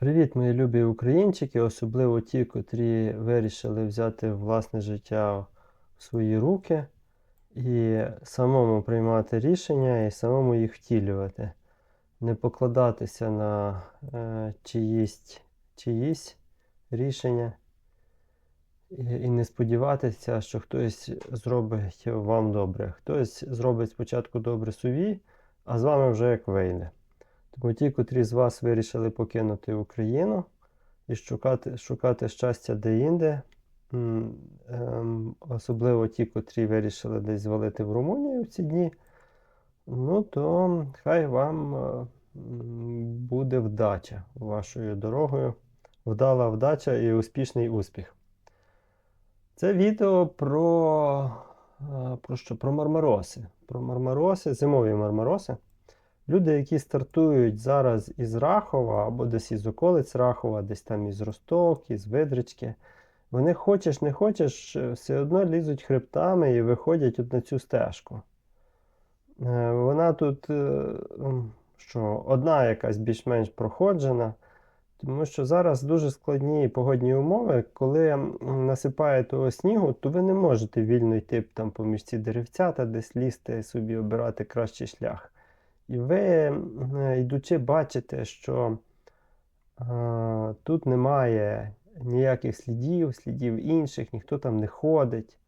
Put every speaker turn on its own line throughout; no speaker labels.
Привіт, мої любі українчики, особливо ті, котрі вирішили взяти власне життя в свої руки і самому приймати рішення і самому їх втілювати. Не покладатися на е, чиїсь, чиїсь рішення і, і не сподіватися, що хтось зробить вам добре. Хтось зробить спочатку добре собі, а з вами вже як вийде. Тому ті, котрі з вас вирішили покинути Україну і шукати, шукати щастя де-інде, ем, особливо ті, котрі вирішили десь звалити в Румунію в ці дні, ну то хай вам е, буде вдача вашою дорогою. Вдала вдача і успішний успіх. Це відео про, е, про що? Про мармароси. Про мармароси, зимові мармароси. Люди, які стартують зараз із Рахова або десь із околиць Рахова, десь там із Росток, із Видрички, вони хочеш не хочеш, е, все одно лізуть хребтами і виходять от на цю стежку. Е, Вона тут е, що, одна якась більш-менш проходжена, тому що зараз дуже складні погодні умови, коли насипає того снігу, то ви не можете вільно йти там поміж ці деревцята, десь лізти собі, обирати кращий шлях. І ви, йдучи, бачите, що е, тут немає ніяких слідів, слідів інших, ніхто там не ходить.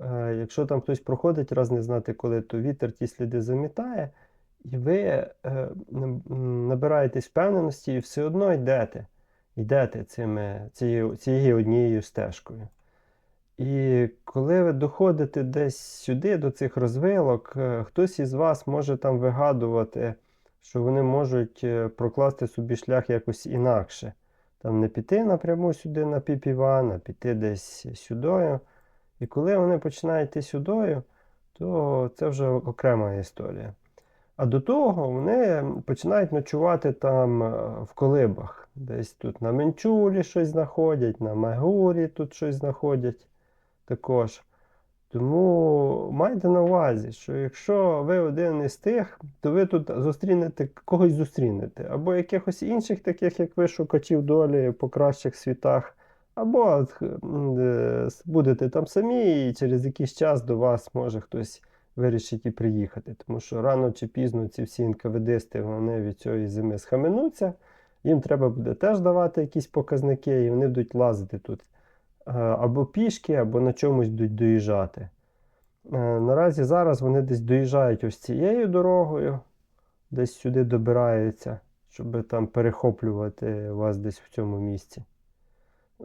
Е, якщо там хтось проходить, раз не знати коли, то вітер ті сліди замітає, і ви е, набираєтесь впевненості і все одно йдете. Йдете цими, цією, цією однією стежкою. І коли ви доходите десь сюди, до цих розвилок, е, хтось із вас може там вигадувати, що вони можуть е, прокласти собі шлях якось інакше. Там не піти напряму сюди на піпіван, а піти десь сюдою. І коли вони починають йти сюдою, то це вже окрема історія. А до того вони починають ночувати там е, в колибах. Десь тут на Менчулі щось знаходять, на Магурі тут щось знаходять також. Тому майте на увазі, що якщо ви один із тих, то ви тут зустрінете когось зустрінете, або якихось інших, таких як ви, шукачів долі по кращих світах, або будете там самі, і через якийсь час до вас може хтось вирішить і приїхати. Тому що рано чи пізно ці всі інкаведисти вони від цієї зими схаменуться, їм треба буде теж давати якісь показники, і вони будуть лазити тут або пішки, або на чомусь будуть доїжджати. Е, Наразі зараз вони десь доїжджають ось цією дорогою, десь сюди добираються, щоб там перехоплювати вас десь в цьому місці.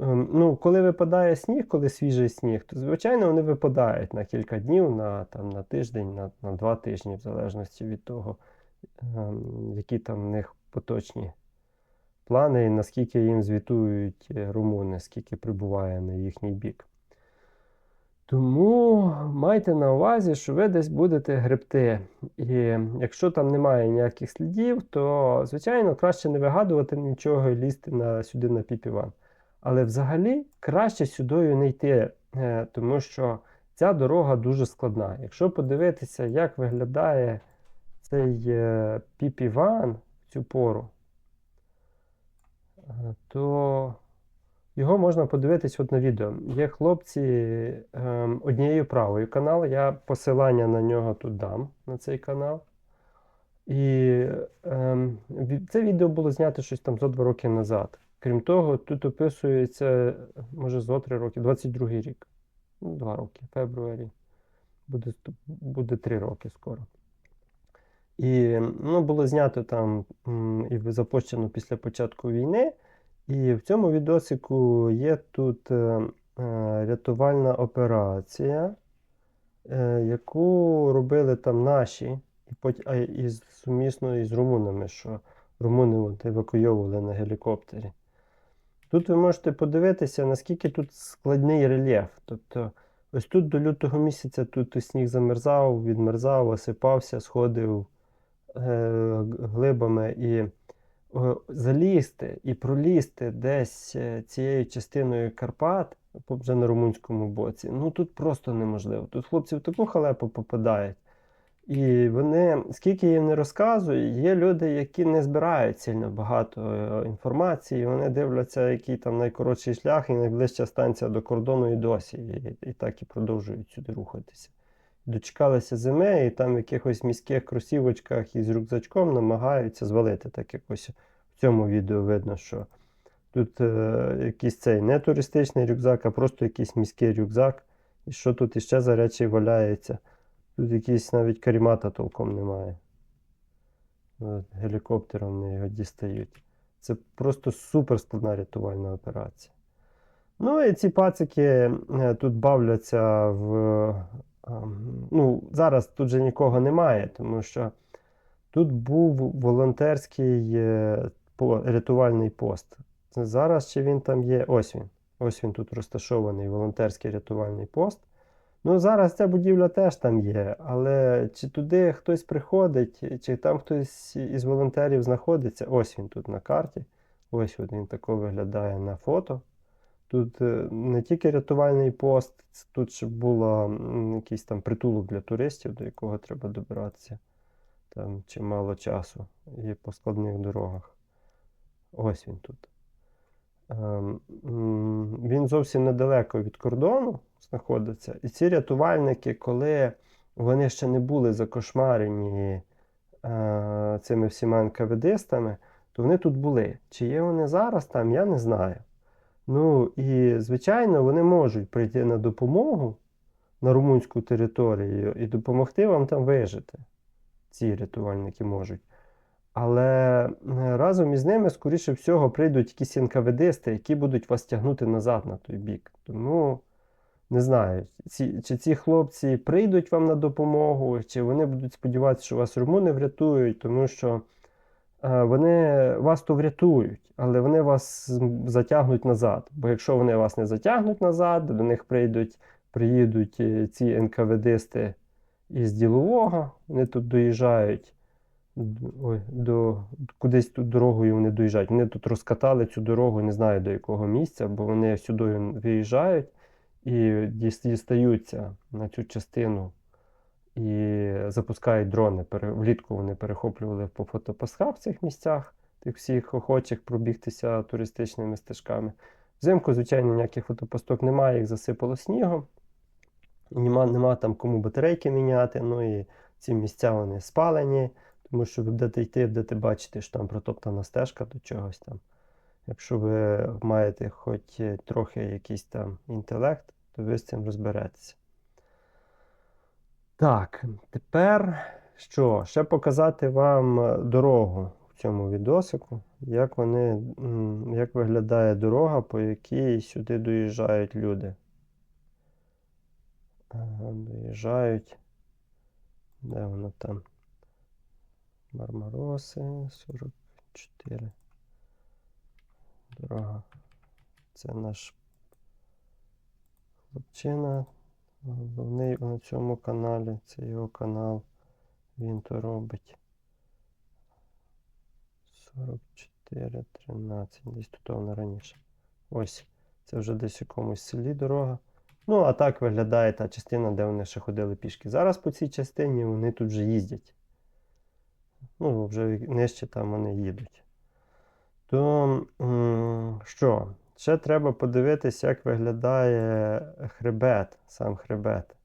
Ем, Ну, коли випадає сніг, коли свіжий сніг, то звичайно вони випадають на кілька днів, на, там, на тиждень, на, на два тижні, в залежності від того, ем, які там в них поточні плани і наскільки їм звітують е, румуни, скільки прибуває на їхній бік. Тому майте на увазі, що ви десь будете гребти. І якщо там немає ніяких слідів, то, звичайно, краще не вигадувати нічого і лізти на, сюди на піпіван. Але взагалі краще сюдою не йти, е, тому що ця дорога дуже складна. Якщо подивитися, як виглядає цей е, піпіван в цю пору, то його можна подивитись от на відео. Є хлопці ем, однією правою канал. Я посилання на нього тут дам, на цей канал. І ем, це відео було знято щось там зо два роки назад. Крім того, тут описується, може, зо три роки, 22-й рік. Ну, два роки, фебруарі. Буде, буде три роки скоро. І ну, було знято там і запущено після початку війни. І в цьому відосику є тут е, е, рятувальна операція, е, яку робили там наші, і пот- а із, сумісно із румунами, що румуни от, евакуйовували на гелікоптері. Тут ви можете подивитися, наскільки тут складний рельєф. Тобто, ось тут до лютого місяця тут сніг замерзав, відмерзав, осипався, сходив глибами і е, залізти і пролізти десь е, цією частиною Карпат, вже на румунському боці, ну тут просто неможливо. Тут хлопці в таку халепу попадають. І вони, скільки їм не розказую, є люди, які не збирають сильно багато е, інформації, вони дивляться, який там найкоротший шлях і найближча станція до кордону і досі. І, і так і продовжують сюди рухатися. Дочекалися зими, і там в якихось міських кросівочках із рюкзачком намагаються звалити. Так якось в цьому відео видно, що тут е, якийсь цей не туристичний рюкзак, а просто якийсь міський рюкзак. І що тут іще за речі валяється? Тут якийсь навіть карімата толком немає. Гелікоптером вони його дістають. Це просто супер складна рятувальна операція. Ну і ці пацики е, тут бавляться в. Ну, зараз тут же нікого немає, тому що тут був волонтерський е, рятувальний пост. Зараз чи він там є? Ось він. Ось він тут розташований волонтерський рятувальний пост. Ну, зараз ця будівля теж там є, але чи туди хтось приходить, чи там хтось із волонтерів знаходиться, ось він тут на карті. Ось він тако виглядає на фото. Тут е, не тільки рятувальний пост, тут ще було якийсь там притулок для туристів, до якого треба добиратися. Там чимало часу і по складних дорогах. Ось він тут. Ем, Він зовсім недалеко від кордону знаходиться. І ці рятувальники, коли вони ще не були закошмарені е, цими всіма НКВДистами, то вони тут були. Чи є вони зараз там, я не знаю. Ну і, звичайно, вони можуть прийти на допомогу на румунську територію і допомогти вам там вижити. Ці рятувальники можуть. Але е, разом із ними, скоріше всього, прийдуть якісь НКВДисти, які будуть вас тягнути назад на той бік. Тому не знаю, ці, чи ці хлопці прийдуть вам на допомогу, чи вони будуть сподіватися, що вас румуни врятують, тому що вони вас то врятують, але вони вас затягнуть назад. Бо якщо вони вас не затягнуть назад, до них прийдуть, приїдуть е, ці НКВДисти із ділового, вони тут доїжджають. Ой, до, кудись тут дорогою вони доїжджають. Вони тут розкатали цю дорогу, не знаю до якого місця, бо вони сюди виїжджають і дістаються на цю частину і запускають дрони. Влітку вони перехоплювали по фотопасках в цих місцях, тих всіх охочих пробігтися туристичними стежками. Взимку, звичайно, ніяких фотопосток немає, їх засипало снігом. Нема, нема там кому батарейки міняти. Ну і ці місця вони спалені, тому що ви будете йти, будете бачити, що там протоптана стежка до чогось там. Якщо ви маєте хоч трохи якийсь там інтелект, то ви з цим розберетеся. Так, тепер що? Ще показати вам е, дорогу в цьому відосику, як вони, як виглядає дорога, по якій сюди доїжджають люди. Доїжджають. Де воно там? Мармароси 44. Дорога. Це наш хлопчина. Головний на цьому каналі. Це його канал. Він то робить. 44, 13. Десь тут вона раніше. Ось. Це вже десь в якомусь селі дорога. Ну, а так виглядає та частина, де вони ще ходили пішки. Зараз по цій частині вони тут вже їздять. Ну, вже нижче там вони їдуть. То що? Ще треба подивитися, як виглядає хребет, сам хребет.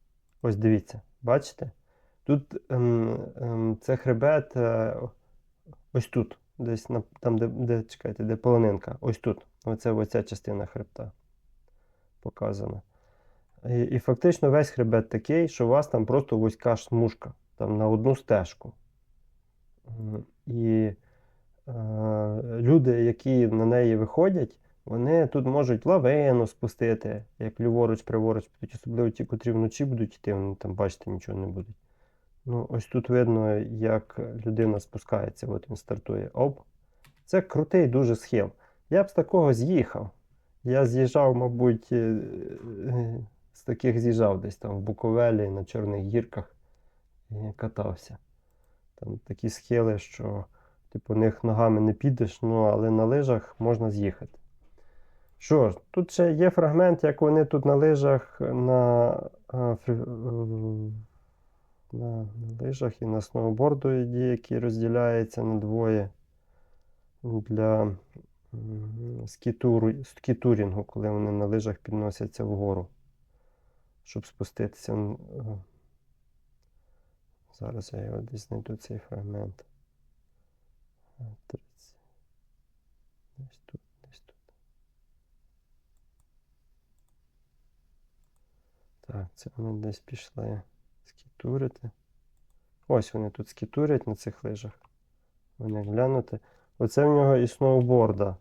Ось дивіться, бачите? Тут ем, ем, це хребет е, ось тут, десь на, там, де, де, чекайте, де полонинка. Ось тут. Оце оця частина хребта показана. І, і фактично весь хребет такий, що у вас там просто вузька смужка, там на одну стежку. І е, люди, які на неї виходять, вони тут можуть лавину спустити, як ліворуч, праворуч, підуть, особливо ті, котрі вночі будуть йти, вони там бачите, нічого не будуть. Ну, ось тут видно, як людина спускається, от він стартує. Оп. Це крутий дуже схил. Я б з такого з'їхав. Я з'їжджав, мабуть, е, е, з таких з'їжджав десь там в Буковелі на Чорних гірках і катався. Там такі схили, що ти по них ногами не підеш, ну, але на лижах можна з'їхати. Що ж, тут ще є фрагмент, як вони тут на лижах на фрі- е, на, на лижах і на сноуборду, який розділяється на двоє для скітуру, скітурінгу, коли вони на лижах підносяться вгору, щоб спуститися. Е, Зараз я його десь знайду цей фрагмент. Е, 30. Десь тут, десь тут. Так, це вони десь пішли скітурити. Ось вони тут скітурять на цих лижах. Вони глянути. Оце в нього і сноуборда.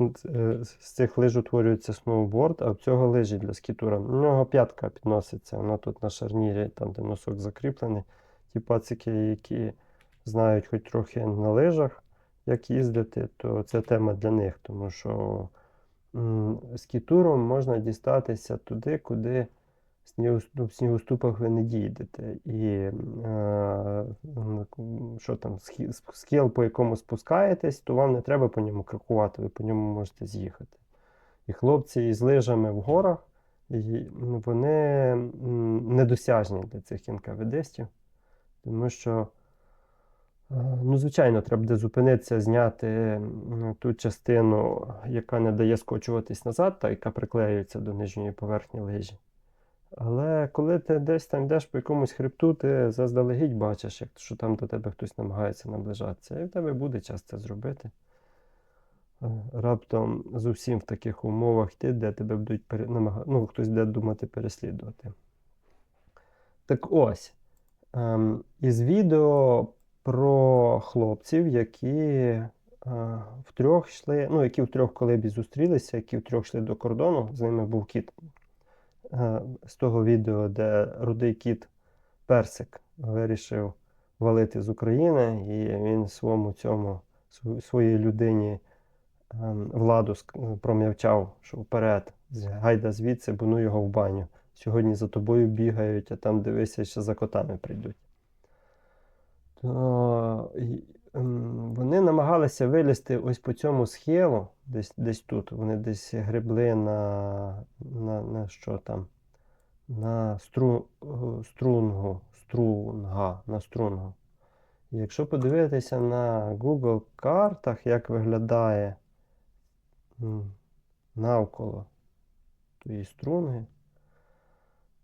Е, З цих лиж утворюється сноуборд, а в цього лижі для скітура. У нього п'ятка підноситься, вона тут на шарнірі, там де носок закріплений. Ті пацики, які знають хоч трохи на лижах, як їздити, то це тема для них, тому що м, скітуром можна дістатися туди, куди в снігоступах ви не дійдете. І е, що там, схі- с- схил, по якому спускаєтесь, то вам не треба по ньому крокувати, ви по ньому можете з'їхати. І хлопці із лижами в горах, і, м, вони недосяжні для цих кінкаведистів, тому що, е, ну, звичайно, треба буде зупинитися, зняти ту частину, яка не дає скочуватись назад, та яка приклеюється до нижньої поверхні лижі. Але коли ти десь там йдеш по якомусь хребту, ти заздалегідь бачиш, що там до тебе хтось намагається наближатися. І в тебе буде час це зробити. Е, Раптом зовсім в таких умовах йти, де тебе будуть пере... ну, хтось буде думати переслідувати. Так ось, ем, із відео про хлопців, які е, втрьох йшли, ну, які втрьох в колибі зустрілися, які втрьох йшли до кордону, з ними був кіт. Е, з того відео, де рудий кіт Персик вирішив валити з України, і він своєму цьому своїй людині ем, владу пром'явчав, що вперед, гайда звідси, бо ну його в баню. Сьогодні за тобою бігають, а там дивися, ще за котами прийдуть. То, вони намагалися вилізти ось по цьому схилу, десь, десь тут. Вони десь гребли на, на, на що там? На стру, струнгу, струнга, на струнгу. Якщо подивитися на Google картах, як виглядає навколо тої струнги,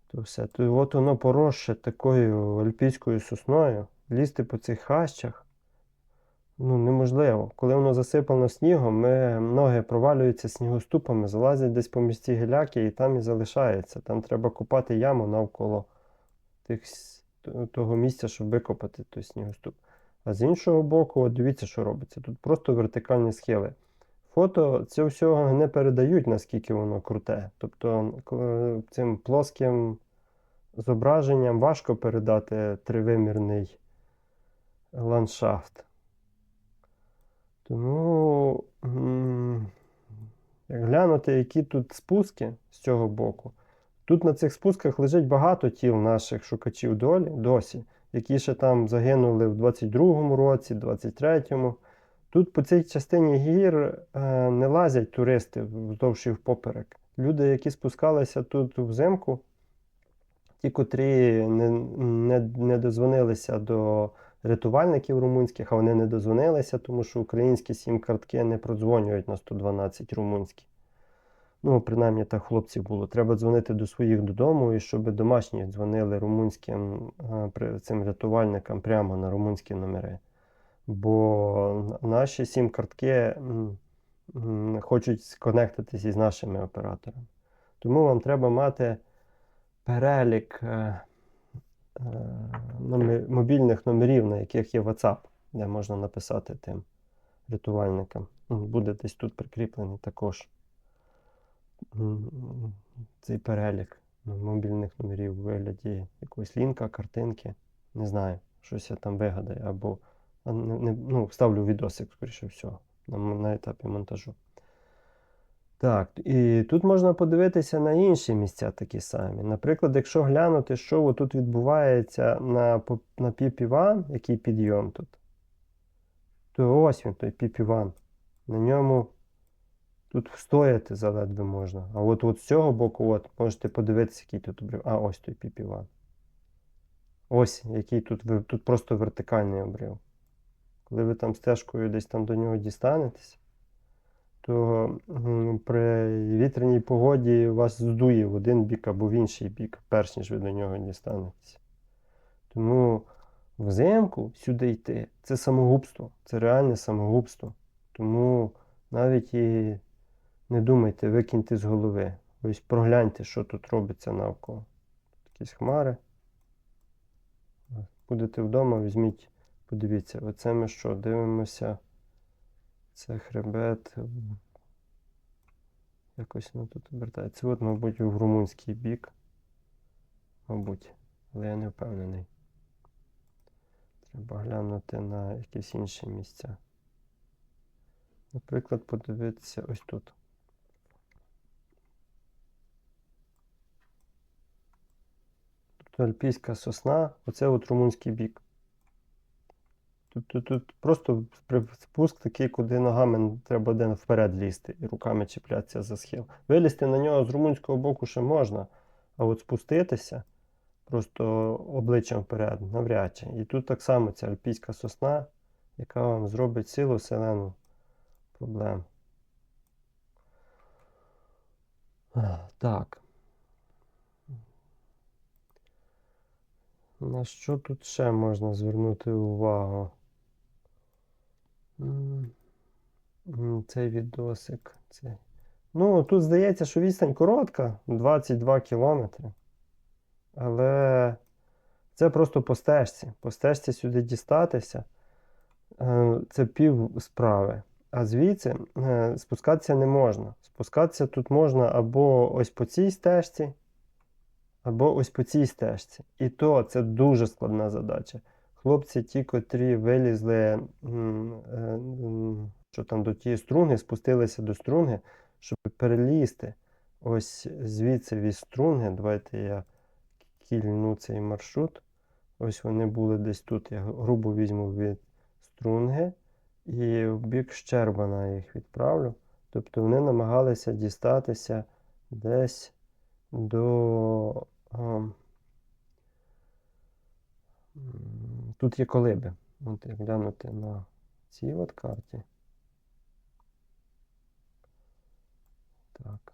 то все. То от воно поросше такою альпійською сосною. Лізти по цих хащах ну, неможливо. Коли воно засипано снігом, ми, ноги провалюються снігоступами, залазять десь по місці гіляки і там і залишається. Там треба копати яму навколо тих, того місця, щоб викопати той снігоступ. А з іншого боку, от дивіться, що робиться. Тут просто вертикальні схили. Фото цього всього не передають, наскільки воно круте. Тобто цим плоским зображенням важко передати тривимірний ландшафт. Тому, як глянути, які тут спуски з цього боку. Тут на цих спусках лежить багато тіл наших шукачів долі досі, які ще там загинули в 22-му році, 23-му. Тут по цій частині гір е, не лазять туристи вздовж і впоперек. Люди, які спускалися тут взимку, ті, котрі не, не, не дозвонилися до рятувальників румунських, а вони не дозвонилися, тому що українські сім-картки не продзвонюють на 112 румунські. Ну, принаймні так хлопців було. Треба дзвонити до своїх додому, і щоб домашні дзвонили румунським е, цим рятувальникам прямо на румунські номери. Бо наші сім-картки хочуть сконектитися із нашими операторами. Тому вам треба мати перелік е, мобільних номерів, на яких є WhatsApp, де можна написати тим рятувальникам. Буде десь тут прикріплений також цей перелік мобільних номерів у вигляді якогось лінка, картинки. Не знаю, щось я там вигадаю, або не, не, ну, вставлю відосик, скоріше всього, на, на етапі монтажу. Так, і тут можна подивитися на інші місця такі самі. Наприклад, якщо глянути, що тут відбувається на, на Піпіван, який підйом тут, то ось він, той Піпіван. На ньому тут встояти заледве можна. А от, от з цього боку, от, можете подивитися, який тут обрив. А, ось той Піпіван. Ось, який тут, тут просто вертикальний обрив. Коли ви там стежкою десь там до нього дістанетесь, то при вітряній погоді вас здує в один бік або в інший бік, перш ніж ви до нього дістанетесь. Тому взимку сюди йти це самогубство, це реальне самогубство. Тому навіть і не думайте, викиньте з голови. Ось прогляньте, що тут робиться навколо. Якісь хмари. Будете вдома, візьміть, подивіться, оце ми що, дивимося. Це хребет. Якось воно тут обертається. От, мабуть, в румунський бік. Мабуть, але я не впевнений. Треба глянути на якісь інші місця. Наприклад, подивитися ось тут. Тут альпійська сосна, оце от румунський бік. Тут, тут, тут просто спуск такий, куди ногами треба один вперед лізти і руками чіплятися за схил. Вилізти на нього з румунського боку ще можна, а от спуститися просто обличчям вперед, навряд чи. І тут так само ця альпійська сосна, яка вам зробить цілу вселену проблем. Так. На що тут ще можна звернути увагу? Цей відосик. Цей. Ну, тут здається, що відстань коротка, 22 кілометри. Але це просто по стежці. По стежці сюди дістатися. е, Це пів справи. А звідси е, спускатися не можна. Спускатися тут можна або ось по цій стежці, або ось по цій стежці. І то це дуже складна задача. Хлопці, ті, котрі вилізли е, що там до тієї струнги, спустилися до струнги, щоб перелізти ось звідси від струнги. Давайте я кільну цей маршрут. Ось вони були десь тут. Я грубо візьму від струнги і в бік Щербана їх відправлю. Тобто вони намагалися дістатися десь до. ам, м, Тут є колиби. От як глянути на цій от карті. Так.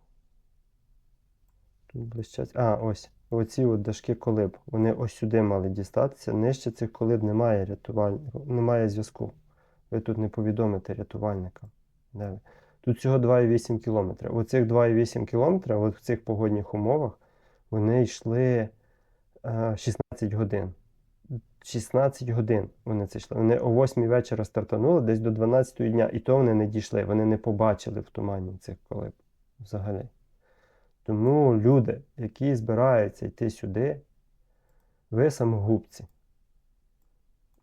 Тут блищать. А, ось. Оці от дашки колиб. Вони ось сюди мали дістатися. Нижче цих колиб немає рятуваль... немає зв'язку. Ви тут не повідомите рятувальникам. Де ви? Тут всього 2,8 кілометра. Оцих 2,8 кілометра, от в цих погодних умовах, вони йшли е, 16 годин. 16 годин вони це йшли. Вони о 8 вечора стартанули, десь до 12 дня, і то вони не дійшли. Вони не побачили в тумані цих колиб взагалі. Тому люди, які збираються йти сюди, ви самогубці.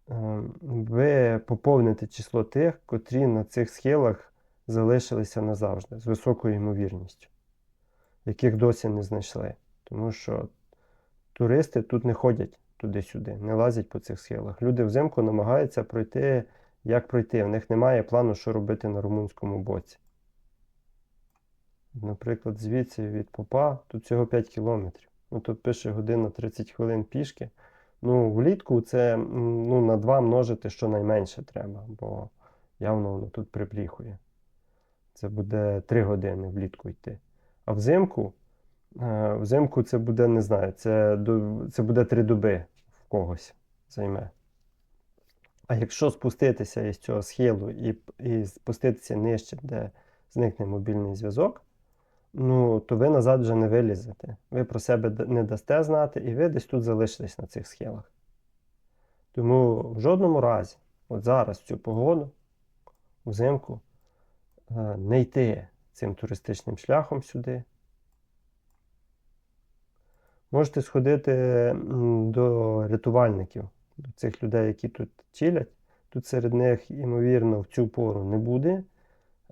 Ем, Ви поповните число тих, котрі на цих схилах залишилися назавжди з високою ймовірністю, яких досі не знайшли. Тому що туристи тут не ходять туди-сюди, не лазять по цих схилах. Люди взимку намагаються пройти, як пройти. В них немає плану, що робити на румунському боці. Наприклад, звідси від Попа тут всього 5 кілометрів. Ну, тут пише година 30 хвилин пішки. Ну, влітку це ну, на 2 множити щонайменше треба, бо явно воно тут припліхує. Це буде 3 години влітку йти. А взимку, е, взимку це буде, не знаю, це, це буде 3 доби когось займе. А якщо спуститися із цього схилу і, і спуститися нижче, де зникне мобільний зв'язок, ну, то ви назад вже не вилізете. Ви про себе не дасте знати, і ви десь тут залишитесь на цих схилах. Тому в жодному разі, от зараз, цю погоду, взимку, е, не йти цим туристичним шляхом сюди. Можете сходити до рятувальників, до цих людей, які тут чилять. Тут серед них, ймовірно, в цю пору не буде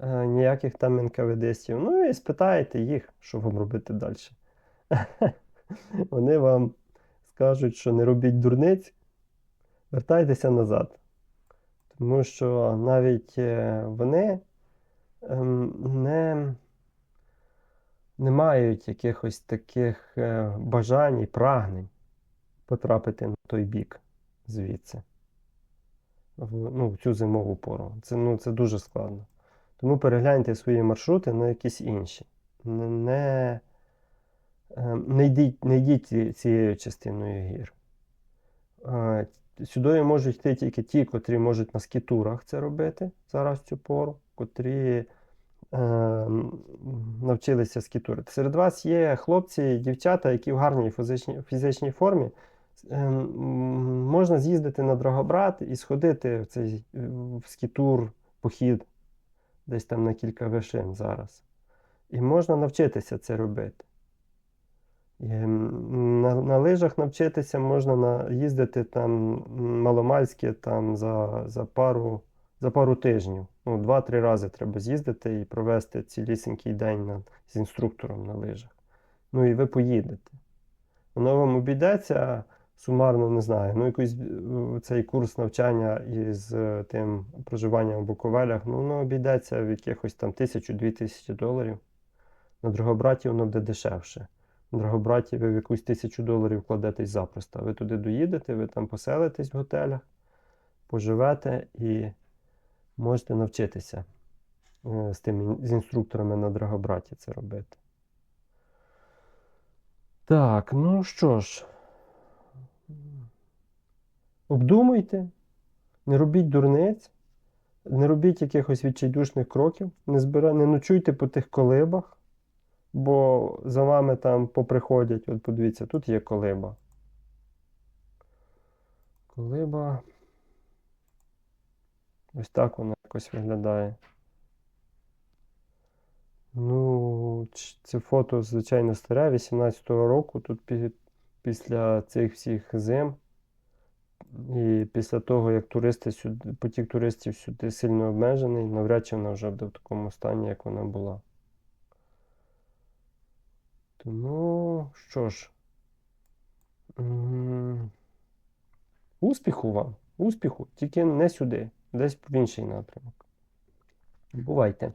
е, ніяких там НКВДстів. Ну і спитаєте їх, що вам робити далі. Вони вам скажуть, що не робіть дурниць, вертайтеся назад. Тому що навіть е, вони ем, не, не мають якихось таких е, бажань і прагнень потрапити на той бік звідси. В, ну, в цю зимову пору. Це, ну, це дуже складно. Тому перегляньте свої маршрути на якісь інші. Не, не, е, не, йдіть, не йдіть цією частиною гір. Сюди можуть йти тільки ті, котрі можуть на скітурах це робити зараз в цю пору, котрі навчилися скітурити. Серед вас є хлопці і дівчата, які в гарній фізичній, фізичній формі. Е, Можна з'їздити на Драгобрат і сходити в цей е, в скітур, похід десь там на кілька вишин зараз. І можна навчитися це робити. На, на лижах навчитися можна на, їздити там маломальське там, за, за, пару, за пару тижнів. Ну, два-три рази треба з'їздити і провести цілісінький день на, з інструктором на лижах. Ну і ви поїдете. Воно вам обійдеться сумарно, не знаю, ну якийсь е, цей курс навчання із е, тим проживанням в Буковелях, ну воно обійдеться в якихось там тисячу-дві тисячі доларів. На Драгобраті воно буде дешевше. На Драгобраті ви в якусь тисячу доларів вкладетесь запросто. Ви туди доїдете, ви там поселитесь в готелях, поживете і можете навчитися е, з тими з інструкторами на Драгобраті це робити. Так, ну що ж, обдумуйте, не робіть дурниць, не робіть якихось відчайдушних кроків, не, збира... не ночуйте по тих колибах, бо за вами там поприходять. От подивіться, тут є колиба. Колиба. Ось так вона якось виглядає. Ну, це фото, звичайно, старе, 18-го року. Тут після цих всіх зим. І після того, як туристи сюди, потік туристів сюди сильно обмежений, навряд чи вона вже буде в такому стані, як вона була. Тому, що ж, успіху вам, успіху, тільки не сюди, десь в інший напрямок. Бувайте.